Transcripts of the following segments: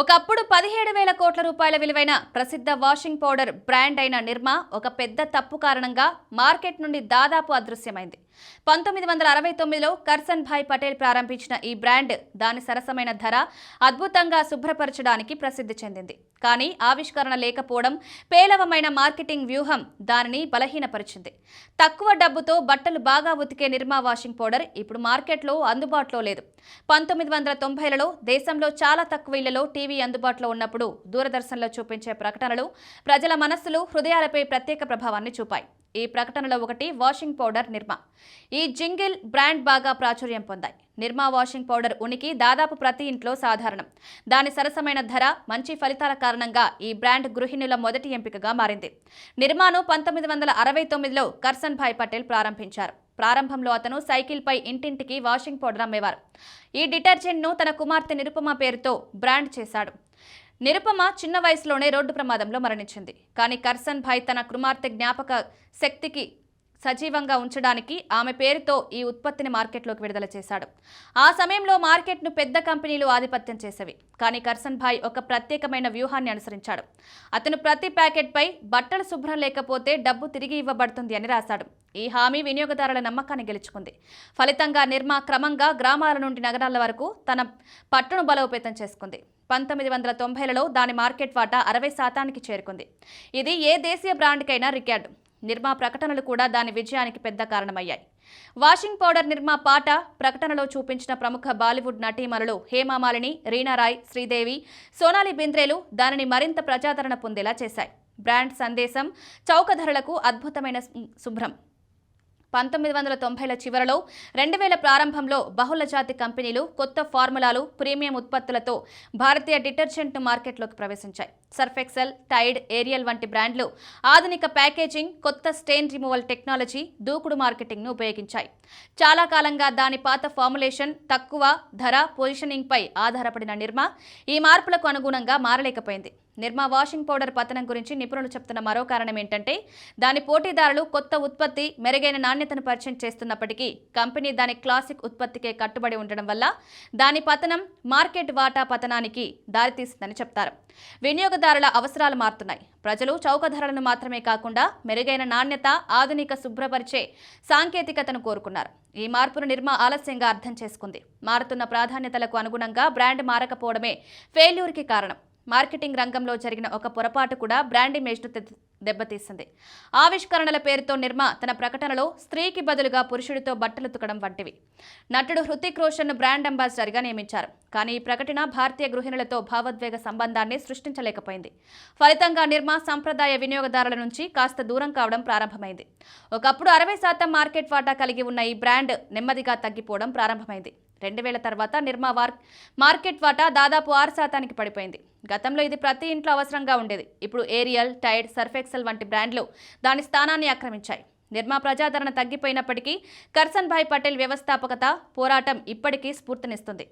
ఒకప్పుడు పదిహేడు వేల కోట్ల రూపాయల విలువైన ప్రసిద్ధ వాషింగ్ పౌడర్ బ్రాండ్ అయిన నిర్మా ఒక పెద్ద తప్పు కారణంగా మార్కెట్ నుండి దాదాపు అదృశ్యమైంది. పంతొమ్మిది వందల అరవై తొమ్మిదిలో కర్సన్ భాయ్ పటేల్ ప్రారంభించిన ఈ బ్రాండ్ దాని సరసమైన ధర అద్భుతంగా శుభ్రపరచడానికి ప్రసిద్ధి చెందింది. కానీ ఆవిష్కరణ లేకపోవడం పేలవమైన మార్కెటింగ్ వ్యూహం దానిని బలహీనపరిచింది. తక్కువ డబ్బుతో బట్టలు బాగా ఉతికే నిర్మా వాషింగ్ పౌడర్ ఇప్పుడు మార్కెట్లో అందుబాటులో లేదు. పంతొమ్మిది వందల తొంభైలలో దేశంలో చాలా తక్కువ ఇళ్ళలో టీవీ అందుబాటులో ఉన్నప్పుడు దూరదర్శన్లో చూపించే ప్రకటనలు ప్రజల మనస్సులు హృదయాలపై ప్రత్యేక ప్రభావాన్ని చూపాయి. ఈ ప్రకటనలో ఒకటి వాషింగ్ పౌడర్ నిర్మా. ఈ జింగిల్ బ్రాండ్ బాగా ప్రాచుర్యం పొందాయి. నిర్మా వాషింగ్ పౌడర్ ఉనికి దాదాపు ప్రతి ఇంట్లో సాధారణం. దాని సరసమైన ధర మంచి ఫలితాల కారణంగా ఈ బ్రాండ్ గృహిణుల మొదటి ఎంపికగా మారింది. నిర్మాను పంతొమ్మిది వందల అరవై తొమ్మిదిలో కర్సన్ భాయ్ పటేల్ ప్రారంభించారు. ప్రారంభంలో అతను సైకిల్పై ఇంటింటికి వాషింగ్ పౌడర్ అమ్మేవారు. ఈ డిటర్జెంట్ను తన కుమార్తె నిరుపమ పేరుతో బ్రాండ్ చేశాడు. నిరుపమ చిన్న వయసులోనే రోడ్డు ప్రమాదంలో మరణించింది. కానీ కర్సన్ భాయ్ తన కుమార్తె జ్ఞాపక శక్తికి సజీవంగా ఉంచడానికి ఆమె పేరుతో ఈ ఉత్పత్తిని మార్కెట్లోకి విడుదల చేశాడు. ఆ సమయంలో మార్కెట్ను పెద్ద కంపెనీలు ఆధిపత్యం చేసేవి. కానీ కర్సన్ భాయ్ ఒక ప్రత్యేకమైన వ్యూహాన్ని అనుసరించాడు. అతను ప్రతి ప్యాకెట్పై బట్టలు శుభ్రం లేకపోతే డబ్బు తిరిగి ఇవ్వబడుతుంది అని రాశాడు. ఈ హామీ వినియోగదారుల నమ్మకాన్ని గెలుచుకుంది. ఫలితంగా నిర్మా క్రమంగా గ్రామాల నుండి నగరాల వరకు తన పట్టును బలోపేతం చేసుకుంది. పంతొమ్మిది వందల తొంభైలలో దాని మార్కెట్ వాటా అరవై శాతానికి చేరుకుంది. ఇది ఏ దేశీయ బ్రాండ్కైనా రికార్డు. నిర్మా ప్రకటనలు కూడా దాని విజయానికి పెద్ద కారణమయ్యాయి. వాషింగ్ పౌడర్ నిర్మా పాట ప్రకటనలో చూపించిన ప్రముఖ బాలీవుడ్ నటీమణులు హేమామాలిని రీనా రాయ్ శ్రీదేవి సోనాలి బింద్రేలు దానిని మరింత ప్రజాదరణ పొందేలా చేశాయి. బ్రాండ్ సందేశం చౌక ధరలకు అద్భుతమైన శుభ్రం. పంతొమ్మిది వందల తొంభైల చివరలో రెండు వేల ప్రారంభంలో బహుళ జాతి కంపెనీలు కొత్త ఫార్ములాలు ప్రీమియం ఉత్పత్తులతో భారతీయ డిటర్జెంట్ను మార్కెట్లోకి ప్రవేశించాయి. సర్ఫెక్సెల్ టైడ్ ఏరియల్ వంటి బ్రాండ్లు ఆధునిక ప్యాకేజింగ్ కొత్త స్టెయిన్ రిమూవల్ టెక్నాలజీ దూకుడు మార్కెటింగ్ను ఉపయోగించాయి. చాలా కాలంగా దాని పాత ఫార్ములేషన్ తక్కువ ధర పొజిషనింగ్పై ఆధారపడిన నిర్మ ఈ మార్పులకు అనుగుణంగా మారలేకపోయింది. నిర్మా వాషింగ్ పౌడర్ పతనం గురించి నిపుణులు చెప్తున్న మరో కారణం ఏంటంటే దాని పోటీదారులు కొత్త ఉత్పత్తి మెరుగైన నాణ్యతను పరిచయం చేస్తున్నప్పటికీ కంపెనీ దాని క్లాసిక్ ఉత్పత్తికే కట్టుబడి ఉండడం వల్ల దాని పతనం మార్కెట్ వాటా పతనానికి దారితీస్తుందని చెప్తారు. వినియోగదారుల అవసరాలు మారుతున్నాయి. ప్రజలు చౌక ధరలను మాత్రమే కాకుండా మెరుగైన నాణ్యత ఆధునిక శుభ్రపరిచే సాంకేతికతను కోరుకున్నారు. ఈ మార్పును నిర్మా ఆలస్యంగా అర్థం చేసుకుంది. మారుతున్న ప్రాధాన్యతలకు అనుగుణంగా బ్రాండ్ మారకపోవడమే ఫెయిల్యూర్కి కారణం. మార్కెటింగ్ రంగంలో జరిగిన ఒక పొరపాటు కూడా బ్రాండ్ ఇమేజ్ను దెబ్బతీసింది. ఆవిష్కరణల పేరుతో నిర్మా తన ప్రకటనలో స్త్రీకి బదులుగా పురుషుడితో బట్టలు తుకడం వంటివి. నటుడు హృతిక్ రోషన్ను బ్రాండ్ అంబాసిడర్గా నియమించారు. కానీ ఈ ప్రకటన భారతీయ గృహిణులతో భావోద్వేగ సంబంధాన్ని సృష్టించలేకపోయింది. ఫలితంగా నిర్మా సంప్రదాయ వినియోగదారుల నుంచి కాస్త దూరం కావడం ప్రారంభమైంది. ఒకప్పుడు అరవై శాతం మార్కెట్ వాటా కలిగి ఉన్న ఈ బ్రాండ్ నెమ్మదిగా తగ్గిపోవడం ప్రారంభమైంది. రెండు వేల తర్వాత నిర్మా వార్ మార్కెట్ వాటా దాదాపు ఆరు శాతానికి పడిపోయింది. గతంలో ఇది ప్రతి ఇంట్లో అవసరంగా ఉండేది. ఇప్పుడు ఏరియల్ టైడ్ సర్ఫెక్సెల్ వంటి బ్రాండ్లు దాని స్థానాన్ని ఆక్రమించాయి. నిర్మా ప్రజాదరణ తగ్గిపోయినప్పటికీ కర్సన్ భాయ్ పటేల్ వ్యవస్థాపకత పోరాటం ఇప్పటికీ స్ఫూర్తినిస్తుంది.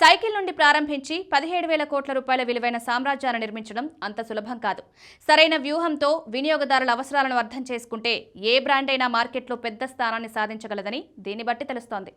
సైకిల్ నుండి ప్రారంభించి పదిహేడు వేల కోట్ల రూపాయల విలువైన సామ్రాజ్యాన్ని నిర్మించడం అంత సులభం కాదు. సరైన వ్యూహంతో వినియోగదారుల అవసరాలను అర్థం చేసుకుంటే ఏ బ్రాండ్ అయినా మార్కెట్లో పెద్ద స్థానాన్ని సాధించగలదని దీన్ని బట్టి తెలుస్తోంది.